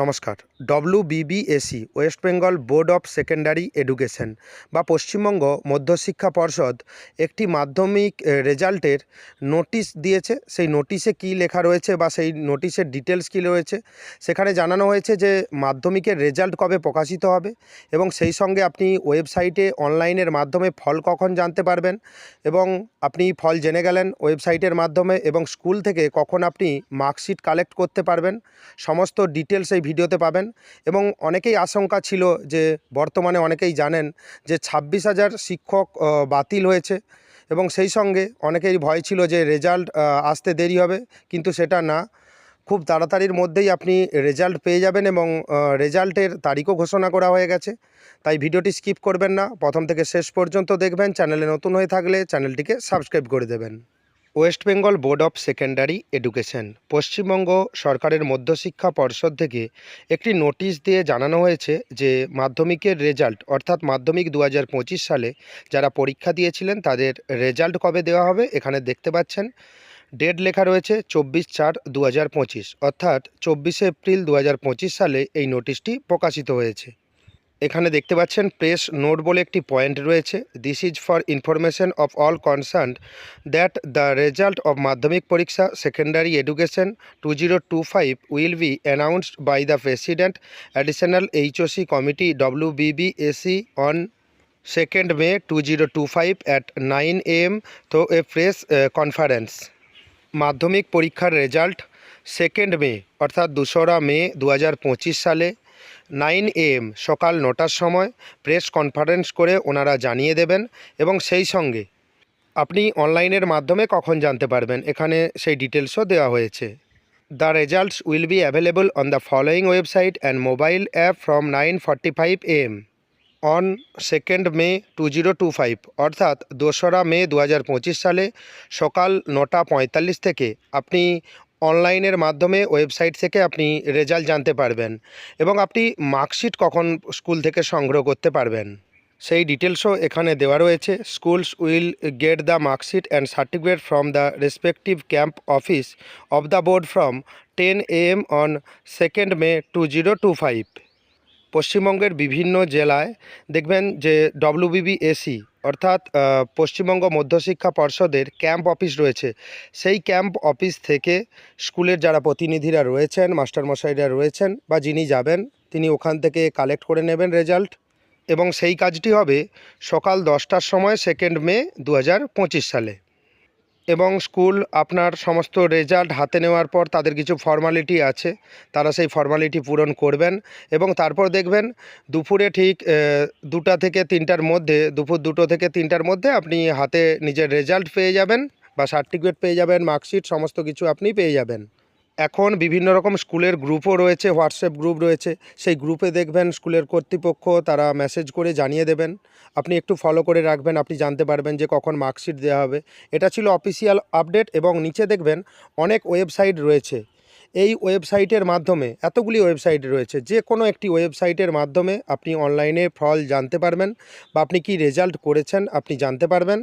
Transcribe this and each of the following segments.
নমস্কার। W B B S E West Bengal board of secondary education বা পশ্চিমবঙ্গ মধ্যশিক্ষা পর্ষদ একটি মাধ্যমিক রেজাল্টের নোটিশ দিয়েছে। সেই নোটিশে কী লেখা রয়েছে বা সেই নোটিশের ডিটেলস কী রয়েছে? সেখানে জানানো হয়েছে যে মাধ্যমিকের রেজাল্ট কবে প্রকাশিত হবে এবং সেই সঙ্গে আপনি ওয়েবসাইটে অনলাইনের মাধ্যমে ফল কখন জানতে পারবেন এবং আপনি ফল জেনে গেলেন ওয়েবসাইটের মাধ্যমে এবং স্কুল থেকে কখন আপনি মার্কশিট কালেক্ট করতে পারবেন। সমস্ত ডিটেলস এই ভিডিওতে পাবেন এবং অনেকেই আশঙ্কা ছিল যে বর্তমানে অনেকেই জানেন যে ছাব্বিশ হাজার শিক্ষক বাতিল হয়েছে এবং সেই সঙ্গে অনেকেই ভয় ছিল যে রেজাল্ট আসতে দেরি হবে, কিন্তু সেটা না। খুব তাড়াতাড়ির মধ্যেই আপনি রেজাল্ট পেয়ে যাবেন এবং রেজাল্টের তারিখও ঘোষণা করা হয়ে গেছে। তাই ভিডিওটি স্কিপ করবেন না। প্রথম থেকে শেষ পর্যন্ত দেখবেন। চ্যানেলে নতুন হয়ে থাকলে চ্যানেলটিকে সাবস্ক্রাইব করে দেবেন। West Bengal board of secondary education. Paschimbanga সরকারের মধ্যশিক্ষা পর্ষদ থেকে একটি নোটিশ দিয়ে জানানো হয়েছে যে, মাধ্যমিকের রেজাল্ট, অর্থাৎ মাধ্যমিক দু হাজার পঁচিশ সালে যারা পরীক্ষা দিয়েছিলেন, তাদের রেজাল্ট কবে দেওয়া হবে এখানে দেখতে পাচ্ছেন। ডেট লেখা রয়েছে চব্বিশ চার দু অর্থাৎ চব্বিশে এপ্রিল দু হাজার পঁচিশ সালে এই নোটিশটি প্রকাশিত হয়েছে। এখানে দেখতে পাচ্ছেন প্রেস নোট বলে একটি পয়েন্ট রয়েছে। This is for information of all concern that the result of Madhyamik পরীক্ষা secondary education two zero two five will be announced by the president additional HOC committee W B B S E on second May two zero two five at nine am through a press conference Madhyamik পরীক্ষার result second মে অর্থাৎ দোসরা মে দু হাজার পঁচিশ সালে। Nine M, সকাল নটার সময় প্রেস কনফারেন্স করে ওনারা জানিয়ে দেবেন এবং সেই সঙ্গে আপনি অনলাইনের মাধ্যমে কখন জানতে পারবেন, এখানে সেই ডিটেলসও দেওয়া হয়েছে। The results will be available on the following website and mobile app from nine forty five am, on second May two zero two five, অর্থাৎ দোসরা মে দু হাজার পঁচিশ সালে সকাল নটা পঁয়তাল্লিশ থেকে। আপনি অনলাইনের মাধ্যমে ওয়েবসাইট থেকে আপনি রেজাল্ট জানতে পারবেন এবং আপনি মার্কশিট কখন স্কুল থেকে সংগ্রহ করতে পারবেন। সেই ডিটেলসও এখানে দেওয়া রয়েছে। Schools will get the marksheet and certificate from the respective camp office of the board from ten A M on second May two zero two five. পশ্চিমবঙ্গের বিভিন্ন জেলায় দেখবেন যে ডব্লিউবিবিএসি অর্থাৎ পশ্চিমবঙ্গ মধ্যশিক্ষা পর্ষদের ক্যাম্প অফিস রয়েছে। সেই ক্যাম্প অফিস থেকে স্কুলের যারা প্রতিনিধিরা রয়েছেন, মাস্টারমশাইরা রয়েছেন বা যিনি যাবেন, তিনি ওখান থেকে কালেক্ট করে নেবেন রেজাল্ট। এবং সেই কাজটি হবে সকাল দশটার সময় সেকেন্ড মে দু হাজার পঁচিশ সালে। এবং স্কুল আপনার সমস্ত রেজাল্ট হাতে নেওয়ার পর তাদের কিছু ফর্মালিটি আছে। তারা সেই ফর্মালিটি পূরণ করবেন এবং তারপর দেখবেন দুপুরে ঠিক দুটা থেকে তিনটার মধ্যে, দুপুর দুটো থেকে তিনটার মধ্যে আপনি হাতে নিজের রেজাল্ট পেয়ে যাবেন বা সার্টিফিকেট পেয়ে যাবেন মার্কশিট সমস্ত কিছু আপনি পেয়ে যাবেন। এখন বিভিন্ন রকম স্কুলের গ্রুপও রয়েছে, হোয়াটসঅ্যাপ গ্রুপ রয়েছে। সেই গ্রুপে দেখবেন স্কুলের কর্তৃপক্ষ তারা মেসেজ করে জানিয়ে দেবেন। আপনি একটু ফলো করে রাখবেন, আপনি জানতে পারবেন যে কখন মার্কশিট দেওয়া হবে। এটা ছিল অফিসিয়াল আপডেট এবং নিচে দেখবেন অনেক ওয়েবসাইট রয়েছে। এই ওয়েবসাইটের মাধ্যমে, এতগুলি ওয়েবসাইট রয়েছে, যে কোনো একটি ওয়েবসাইটের মাধ্যমে আপনি অনলাইনে ফল জানতে পারবেন বা আপনি কি রেজাল্ট করেছেন আপনি জানতে পারবেন।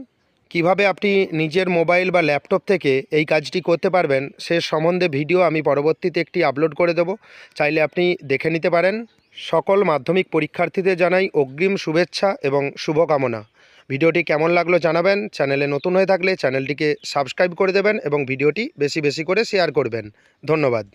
কীভাবে আপনি নিজের মোবাইল বা ল্যাপটপ থেকে এই কাজটি করতে পারবেন সে সম্বন্ধে ভিডিও আমি পরবর্তীতে একটি আপলোড করে দেব। চাইলে আপনি দেখে নিতে পারেন। সকল মাধ্যমিক পরীক্ষার্থীদের জানাই অগ্রিম শুভেচ্ছা এবং শুভকামনা। ভিডিওটি কেমন লাগল জানাবেন। চ্যানেলে নতুন হয়ে থাকলে চ্যানেলটিকে সাবস্ক্রাইব করে দেবেন এবং ভিডিওটি বেশি বেশি করে শেয়ার করবেন। ধন্যবাদ।